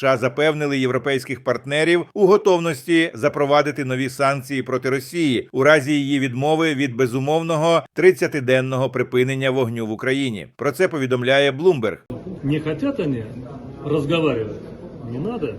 США запевнили європейських партнерів у готовності запровадити нові санкції проти Росії у разі її відмови від безумовного 30-денного припинення вогню в Україні. Про це повідомляє Bloomberg. Не хотят они разговаривать? Не надо.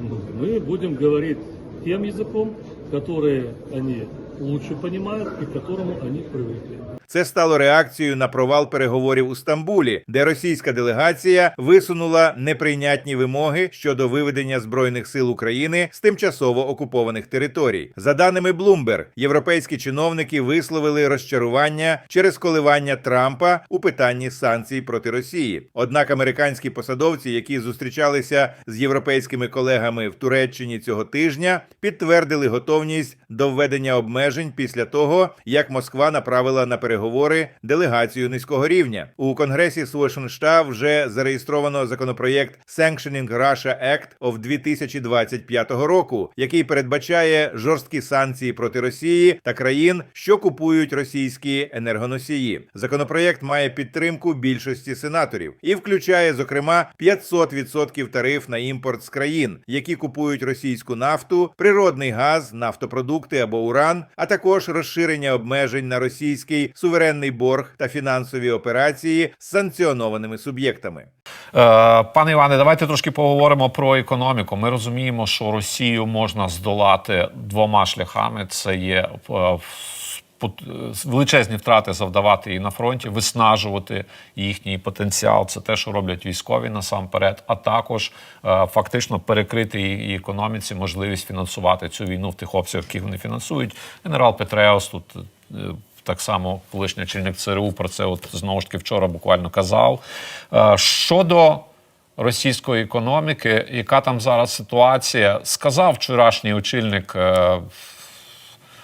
Ну, Мы будем говорить тем языком, который они лучше понимают и к которому они привыкли. Це стало реакцією на провал переговорів у Стамбулі, де російська делегація висунула неприйнятні вимоги щодо виведення збройних сил України з тимчасово окупованих територій. За даними Bloomberg, європейські чиновники висловили розчарування через коливання Трампа у питанні санкцій проти Росії. Однак американські посадовці, які зустрічалися з європейськими колегами в Туреччині цього тижня, підтвердили готовність до введення обмежень після того, як Москва направила на переговори делегацію низького рівня. У конгресі США вже зареєстровано законопроєкт Sanctioning Russia Act of 2025 року, який передбачає жорсткі санкції проти Росії та країн, що купують російські енергоносії. Законопроєкт має підтримку більшості сенаторів і включає зокрема 500% тариф на імпорт з країн, які купують російську нафту, природний газ, нафтопродукти або уран, а також розширення обмежень на російський суверенний борг та фінансові операції з санкціонованими суб'єктами. Е, Пане Іване, давайте трошки поговоримо про економіку. Ми розуміємо, що Росію можна здолати двома шляхами: це є е, е, величезні втрати завдавати і на фронті, виснажувати їхній потенціал. Це те, що роблять військові насамперед, а також фактично перекрити її економіці можливість фінансувати цю війну в тих обсягах, які вони фінансують. Генерал Петреус тут. Так само колишній очільник ЦРУ про це от знову ж таки вчора буквально казав. Е, Щодо російської економіки, яка там зараз ситуація, сказав вчорашній очільник е,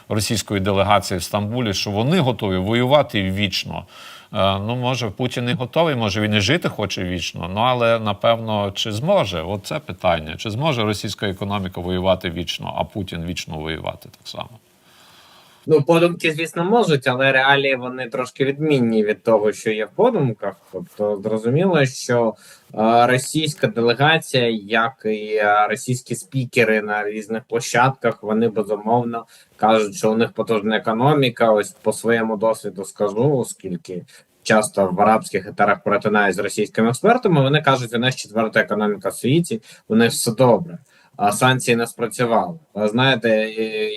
російської делегації в Стамбулі, що вони готові воювати вічно. Е, Ну, може, Путін і готовий, може він і жити хоче вічно. Ну але напевно, чи зможе? От це питання: чи зможе російська економіка воювати вічно, а Путін вічно воювати так само? Ну, подумки, звісно, можуть, але реалії вони трошки відмінні від того, що є в подумках. Тобто, зрозуміло, що е, російська делегація, як і російські спікери на різних площадках, вони безумовно кажуть, що у них потужна економіка. Ось по своєму досвіду скажу, оскільки часто в арабських етерах перетинаюсь з російськими експертами. Вони кажуть, у нас четверта економіка в світі, у них все добре. А санкції не спрацювали. Знаєте,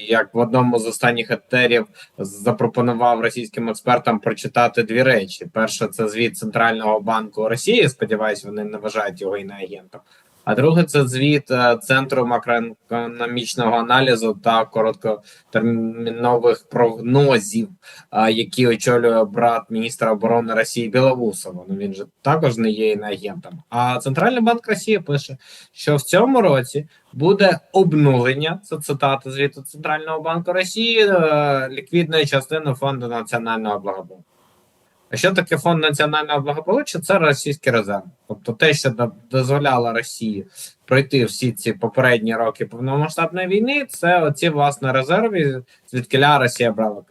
як в одному з останніх етерів запропонував російським експертам прочитати дві речі: перше, це звіт Центрального банку Росії. Сподіваюсь, вони не вважають його іноагентом. А друге, це звіт е, Центру макроекономічного аналізу та короткотермінових прогнозів, які очолює брат міністра оборони Росії Білоусова. Ну він же також не є іноагентом. А Центральний банк Росії пише, що в цьому році буде обнулення. Це цитата звіту Центрального банку Росії е, ліквідної частини фонду національного благополуччя. А що таке фонд національного благополуччя? Це російський резерв. Тобто те, що дозволяло Росії пройти всі ці попередні роки повномасштабної війни, це оці власне резерви, звідкиля Росія брала.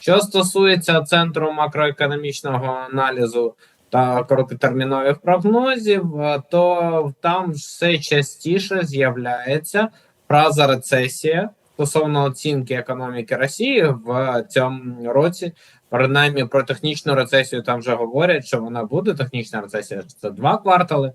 Що стосується центру макроекономічного аналізу та короткотермінових прогнозів, то там все частіше з'являється фраза рецесія стосовно оцінки економіки Росії в цьому році. Принаймні про технічну рецесію там вже говорять, що вона буде технічна рецесія. Це два квартали.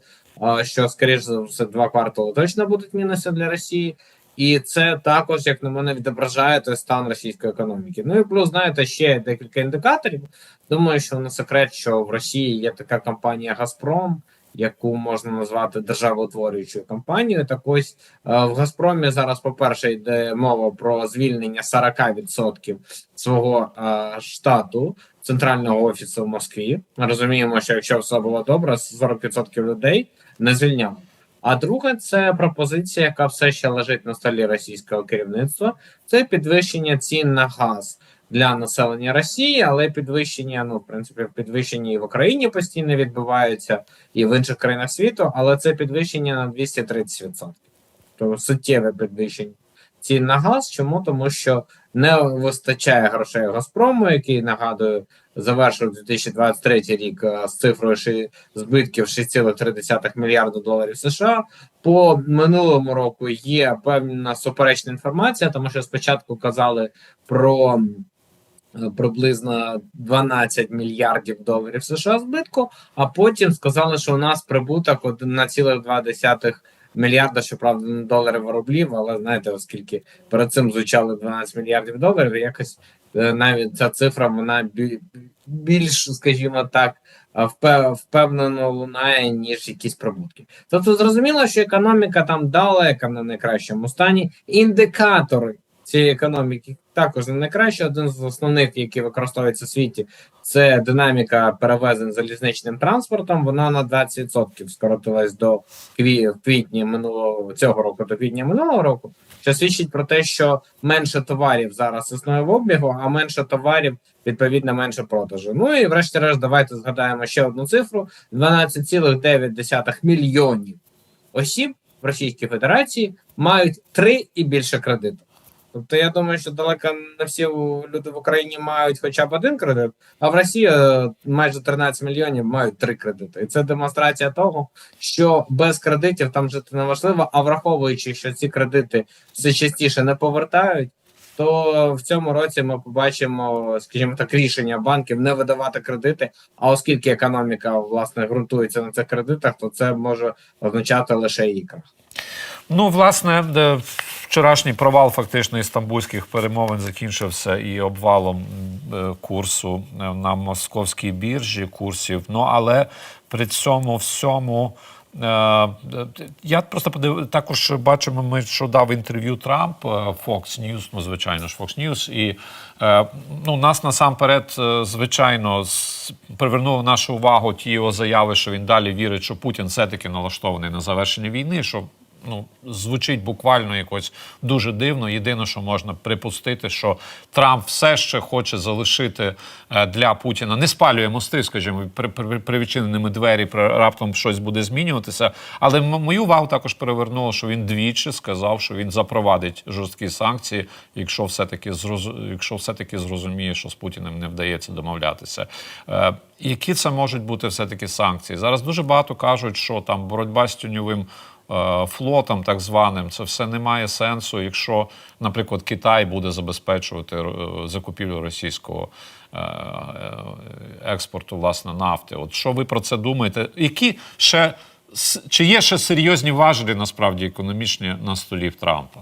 Що скоріш за все, два квартали точно будуть мінуси для Росії, і це також, як на мене, відображає той стан російської економіки. Ну і плюс, знаєте, ще декілька індикаторів. Думаю, що не секрет, що в Росії є така компанія Газпром, яку можна назвати державоутворюючою компанією. Так ось е, в Газпромі зараз, по-перше, йде мова про звільнення 40% свого е, штату центрального офісу в Москві. Ми розуміємо, що якщо все було добре, 40% людей не звільняли. А друге, це пропозиція, яка все ще лежить на столі російського керівництва. Це підвищення цін на газ для населення Росії, але підвищення, ну в принципі, підвищення і в Україні постійно відбуваються, і в інших країнах світу, але це підвищення на 230%. Тобто суттєве підвищення цін на газ. Чому? Тому що Не вистачає грошей Газпрому, який нагадую завершив 2023 рік е, з цифрою ши- збитків 6,3 мільярда доларів США. По минулому року є певна суперечна інформація, тому що спочатку казали про приблизно 12 мільярдів доларів США збитку, а потім сказали, що у нас прибуток 1,2 мільярда, щоправда, не доларів рублів, але знаєте, оскільки перед цим звучали 12 мільярдів доларів, якось е, навіть ця цифра вона більш, скажімо так, е, впевнено лунає, ніж якісь прибутки. Тобто зрозуміло, що економіка там далека на найкращому стані. Індикатори цієї економіки також не найкраще. Один з основних, які використовується в світі, це динаміка перевезень залізничним транспортом. Вона на 20% скоротилась до кві- в квітні минулого цього року до квітня минулого року, що свідчить про те, що менше товарів зараз існує в обігу, а менше товарів відповідно менше продажу. Ну і врешті-решт, давайте згадаємо ще одну цифру: 12,9 мільйонів осіб в Російській Федерації мають три і більше кредиту. Тобто я думаю, що далеко не всі люди в Україні мають хоча б один кредит, а в Росії е, майже 13 мільйонів мають три кредити. І це демонстрація того, що без кредитів там жити неможливо, а враховуючи, що ці кредити все частіше не повертають, то в цьому році ми побачимо, скажімо так, рішення банків не видавати кредити. А оскільки економіка власне ґрунтується на цих кредитах, то це може означати лише крах. Ну, власне, вчорашній провал фактично істамбульських перемовин закінчився і обвалом е, курсу е, на московській біржі курсів. Ну але при цьому всьому. Е, Я просто подив... також бачимо, ми що дав інтерв'ю Трамп е, Fox News, ну звичайно ж Fox News, і е, ну, нас насамперед, звичайно, привернуло нашу увагу ті його заяви, що він далі вірить, що Путін все-таки налаштований на завершення війни. що ну, звучить буквально якось дуже дивно. Єдине, що можна припустити, що Трамп все ще хоче залишити е, для Путіна, не спалює мости, скажімо, при, при, при відчиненими двері раптом щось буде змінюватися. Але мою увагу також перевернуло, що він двічі сказав, що він запровадить жорсткі санкції, якщо все-таки зроз... якщо все-таки зрозуміє, що з Путіним не вдається домовлятися. Е, які це можуть бути все-таки санкції? Зараз дуже багато кажуть, що там боротьба з тіньовим е, флотом, так званим, це все не має сенсу, якщо, наприклад, Китай буде забезпечувати е, закупівлю російського е, е, експорту власне нафти. От що ви про це думаєте? Які ще чи є ще серйозні важелі насправді економічні на столі в Трампа?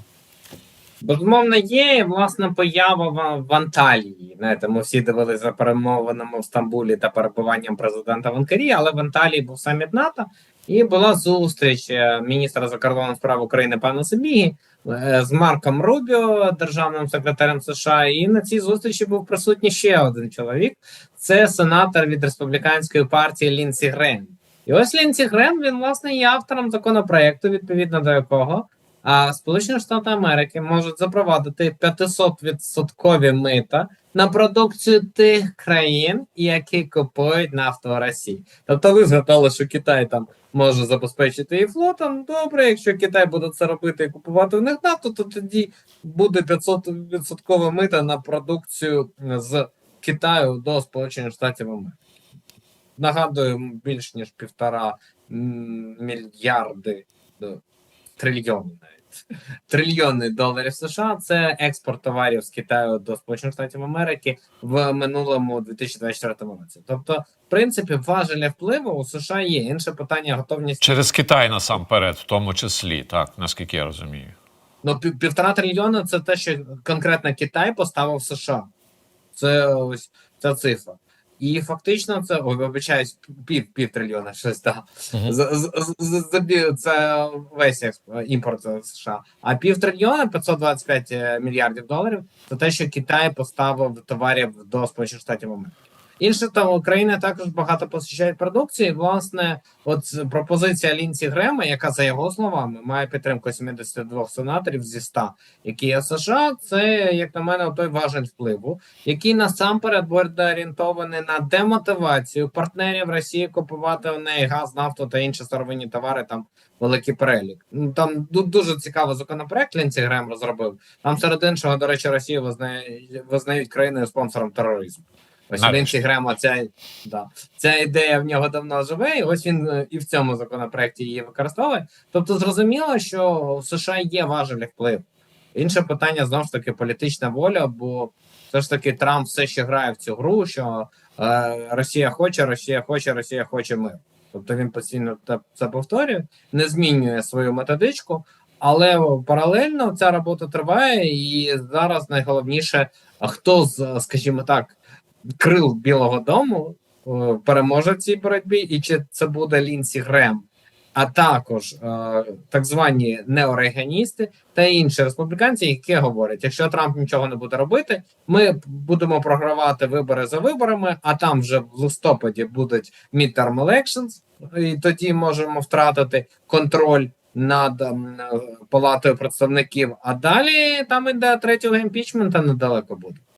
Безумовно, є і, власне поява в Анталії. Знаєте, ми всі дивилися за перемовинами в Стамбулі та перебуванням президента в Анкарі, але в Анталії був саміт НАТО, і була зустріч е, міністра закордонних справ України пана Сибігі е, з Марком Рубіо, державним секретарем США. І на цій зустрічі був присутній ще один чоловік. Це сенатор від республіканської партії Лінсі Грен. І ось Лінсі Грен він власне є автором законопроекту, відповідно до якого а Сполучені Штати Америки можуть запровадити 500% мита на продукцію тих країн, які купують нафту в Росії. Тобто ви згадали, що Китай там може забезпечити і флотом. Добре, якщо Китай буде це робити і купувати в них нафту, то тоді буде 500% мита на продукцію з Китаю до Сполучених Штатів Америки. Нагадую, більш ніж півтора мільярди трильйони навіть трильйони доларів США. Це експорт товарів з Китаю до Сполучених Штатів Америки в минулому 2024 році. Тобто, в принципі, важеля впливу у США є. Інше питання готовність Через Китай насамперед, в тому числі, так наскільки я розумію. Ну, пів- півтора трильйона це те, що конкретно Китай поставив США. Це ось ця цифра. І фактично це ой, вибачаюсь, пів пів трильйона, щось так. Забі- Це весь імпорт з США. А пів трильйона 525 мільярдів доларів це те, що Китай поставив товарів до Сполучених Штатів Америки. Інші там країни також багато постачають продукції. Власне, от пропозиція Лінсі Грема, яка за його словами має підтримку 72 сенаторів зі 100, які є США, це як на мене той важель впливу, який насамперед буде орієнтований на демотивацію партнерів Росії купувати у неї газ, нафту та інші сировинні товари. Там великий перелік. Ну там ду- дуже цікавий законопроект Лінсі Грем розробив. Там серед іншого, до речі, Росію визнає, визнають країною спонсором тероризму. Ось Навіть. Лінсі Грема ця, да, ця ідея в нього давно живе, і ось він е, і в цьому законопроекті її використовує. Тобто, зрозуміло, що в США є важелі вплив. Інше питання знову ж таки політична воля, бо все ж таки Трамп все ще грає в цю гру, що е, Росія хоче, Росія хоче, Росія хоче мир. Тобто він постійно це повторює, не змінює свою методичку, але паралельно ця робота триває, і зараз найголовніше, хто з, скажімо так, крил Білого Дому переможе в цій боротьбі, і чи це буде Лінсі Грем, а також е, так звані неорейганісти та інші республіканці, які говорять, якщо Трамп нічого не буде робити, ми будемо програвати вибори за виборами, а там вже в листопаді будуть midterm elections, і тоді можемо втратити контроль над ем, палатою представників. А далі там іде третього імпічмента недалеко буде.